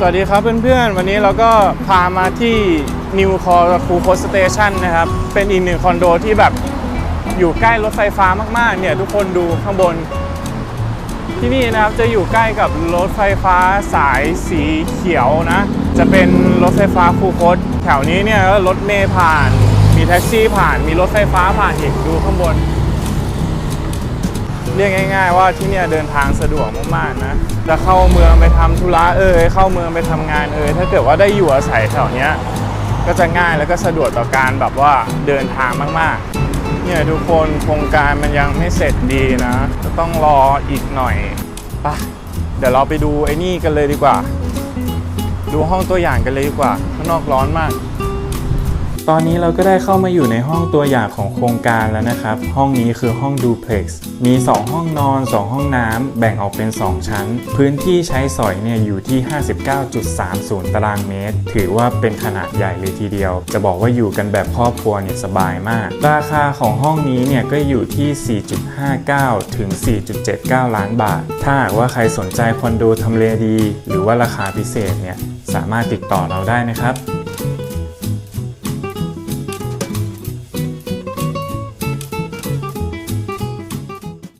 สวัสดีครับเพื่อนๆ วันนี้เราก็พามาที่ New c o r c u c o Station นะครับ เป็นอีกหนึ่งคอนโดที่แบบอยู่ใกล้รถไฟฟ้ามากๆ เนี่ยทุกคนดูข้างบน ที่นี่นะครับจะอยู่ใกล้กับรถไฟฟ้าสายสีเขียวนะ จะเป็นรถไฟฟ้าคูโคตแถวนี้เนี่ยก็รถเมล์ผ่าน มีแท็กซี่ผ่าน มีรถไฟฟ้าผ่านอีกดูข้างบน เรียกง่าย ๆ ว่าที่เนี่ยเดินทางสะดวกมากๆนะจะเข้าเมืองไปทำธุระเอ่ยเข้าเมืองไปทำงานเอ่ยถ้าเกิดว่าได้อยู่อาศัยแถวเนี้ยก็จะง่ายแล้วก็สะดวกต่อการแบบว่าเดินทางมากๆ เนี่ยทุกคนโครงการมันยังไม่เสร็จดีนะก็ต้องรออีกหน่อยปะเดี๋ยวเราไปดูไอ้นี่กันเลยดีกว่า ดูห้องตัวอย่างกันเลยดีกว่าข้างนอกร้อนมาก ตอนนี้เราก็ได้เข้ามาอยู่ในห้องตัวอย่างของโครงการแล้วนะครับ ห้องนี้คือห้องดูเพล็กซ์มี 2 ห้องนอน 2 ห้องน้ำแบ่งออกเป็น 2 ชั้น พื้นที่ใช้สอยเนี่ยอยู่ที่ 59.30 ตารางเมตร ถือว่าเป็นขนาดใหญ่เลยทีเดียว จะบอกว่าอยู่กันแบบครอบครัวเนี่ยสบายมาก ราคาของห้องนี้เนี่ยก็อยู่ที่ 4.59 ถึง 4.79 ล้านบาท ถ้าหากว่าใครสนใจคอนโดทำเลดี หรือว่าราคาพิเศษเนี่ยสามารถติดต่อเราได้นะครับ